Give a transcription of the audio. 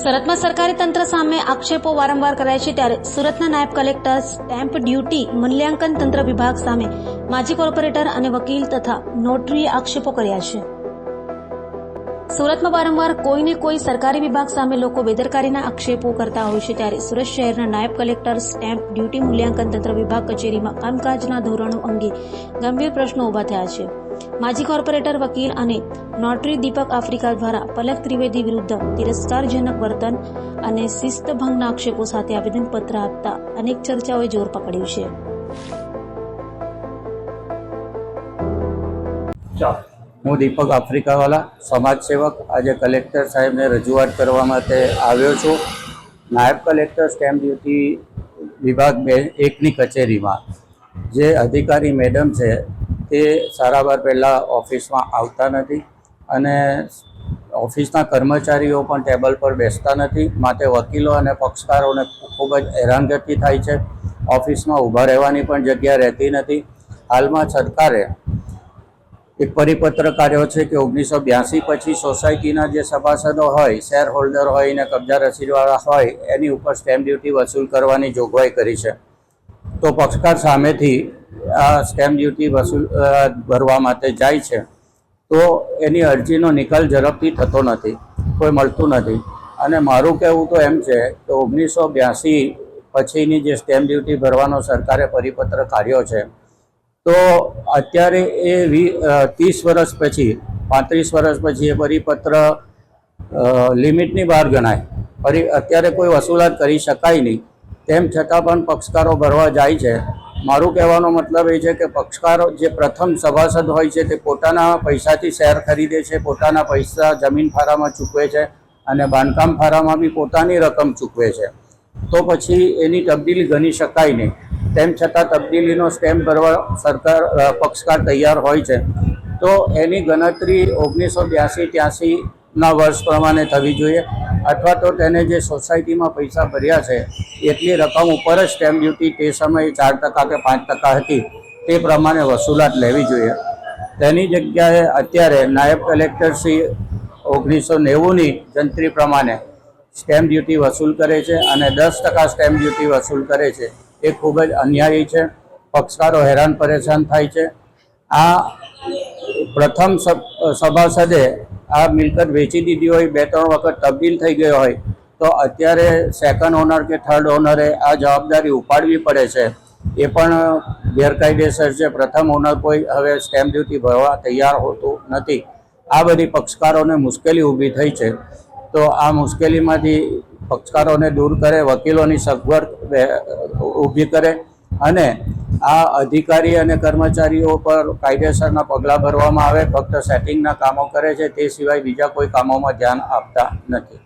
સુરતમાં સરકારી તંત્ર સામે આક્ષેપો વારંવાર કરાય છે ત્યારે સુરતના નાયબ કલેક્ટર સ્ટેમ્પ ડ્યુટી મૂલ્યાંકન તંત્ર વિભાગ સામે માજી કોર્પોરેટર અને વકીલ તથા નોટરીએ આક્ષેપો કર્યા છે. સુરતમાં વારંવાર કોઈને કોઈ સરકારી વિભાગ સામે લોકો બેદરકારીના આક્ષેપો કરતા હોય છે ત્યારે સુરત શહેરના નાયબ કલેક્ટર સ્ટેમ્પ ડ્યુટી મૂલ્યાંકન તંત્ર વિભાગ કચેરીમાં કામકાજના ધોરણો અંગે ગંભીર પ્રશ્નો ઊભા થયા છે. માજી કોર્પોરેટર વકીલ અને નોટરી દીપક આફ્રિકા દ્વારા પલક ત્રિવેદી વિરુદ્ધ તિરસ્કારજનક વર્તન અને શિસ્તભંગના આક્ષેપો સાથે આવેદનપત્ર આપતા અનેક ચર્ચાઓએ જોર પકડ્યું છે. હું દીપક આફ્રિકાવાલા સમાજ સેવક આજે કલેક્ટર સાહેબને રજૂઆત કરવા માટે આવ્યો છું. નાયબ કલેક્ટર સ્ટેમ્પ ડ્યુટી વિભાગ બે, એકની કચેરીમાં. જે અધિકારી મેડમ છે તે સારાવાર પહેલાં ઓફિસમાં આવતા નથી અને ઓફિસના કર્મચારીઓ પણ ટેબલ પર બેસતા નથી. માટે વકીલો અને પક્ષકારોને ખૂબ જ હેરાનગતિ થાય છે. ઓફિસમાં ઊભા રહેવાની પણ જગ્યા રહેતી નથી. હાલમાં સરકારે એક પરિપત્ર કાઢ્યો છે કે ઓગણીસો બ્યાસી પછી સોસાયટીના જે સભાસદો હોય શેર હોલ્ડર હોય ને કબજા રસીદવાળા હોય, એની ઉપર સ્ટેમ્પ ડ્યુટી વસૂલ કરવાની જોગવાઈ કરી છે. તો પક્ષકાર સામેથી આ સ્ટેમ્પ ડ્યુટી વસૂલ ભરવા માટે જાય છે. તો એની અરજીનો નિકાલ ઝડપથી થતો નથી, કોઈ મળતું નથી. અને મારું કહેવું તો એમ છે કે ઓગણીસો બ્યાસી પછીની જે સ્ટેમ્પ ડ્યુટી ભરવાનો સરકારે પરિપત્ર કાઢ્યો છે, તો અત્યારે એ વી ત્રીસ વર્ષ પછી, પાંત્રીસ વર્ષ પછી એ પરિપત્ર લિમિટની બહાર ગણાય. ફરી અત્યારે કોઈ વસૂલાત કરી શકાય નહીં. તેમ છતાં પણ પક્ષકારો ભરવા જાય છે. મારું કહેવાનો મતલબ એ છે કે પક્ષકારો જે પ્રથમ સભાસદ હોય છે તે પોતાના પૈસાથી શેર ખરીદે છે, પોતાના પૈસા જમીન ફારામાં ચૂકવે છે અને બાંધકામ ફારામાં બી પોતાની રકમ ચૂકવે છે. તો પછી એની તબદીલી ગણી શકાય નહીં. તેમ છતાં તબદીલીનો સ્ટેમ્પ ભરવા સરકાર પક્ષકાર તૈયાર હોય છે. તો એની ગણતરી ઓગણીસો બ્યાસી ત્યાસીના વર્ષ પ્રમાણે થવી જોઈએ. અથવા તો તેને જે સોસાયટીમાં પૈસા ભર્યા છે, એટલી રકમ ઉપર જ સ્ટેમ્પ ડ્યુટી તે સમયે ચાર ટકા કે પાંચ ટકા હતી, તે પ્રમાણે વસૂલાત લેવી જોઈએ. તેની જગ્યાએ અત્યારે નાયબ કલેક્ટર શ્રી ઓગણીસો નેવુંની જંત્રી પ્રમાણે સ્ટેમ્પ ડ્યુટી વસૂલ કરે છે અને દસ ટકા સ્ટેમ્પ ડ્યુટી વસૂલ કરે છે, એ ખૂબ જ અન્યાયી છે, પક્ષકારો હેરાન પરેશાન થાય છે. આ પ્રથમ સભાસદે આ મિલકત વેચી દીધી હોય, બે ત્રણ વખત તબદીલ થઈ ગયો હોય, તો અત્યારે સેકન્ડ ઓનર કે થર્ડ ઓનરે આ જવાબદારી ઉપાડવી પડે છે. એ પણ ગેરકાયદેસર છે. પ્રથમ ઓનર કોઈ હવે સ્ટેમ્પ ડ્યુટી ભરવા તૈયાર હોતું નથી. આ બધી પક્ષકારોને મુશ્કેલી ઊભી થઈ છે. તો આ મુશ્કેલીમાંથી પક્ષકારોને દૂર કરે, વકીલોની સગવડ ઊભી કરે અને આ અધિકારી અને કર્મચારીઓ પર કાયદેસરના પગલાં ભરવામાં આવે, ફક્ત સેટિંગના કામો કરે છે, તે સિવાય બીજા કોઈ કામોમાં ધ્યાન આપતા નથી.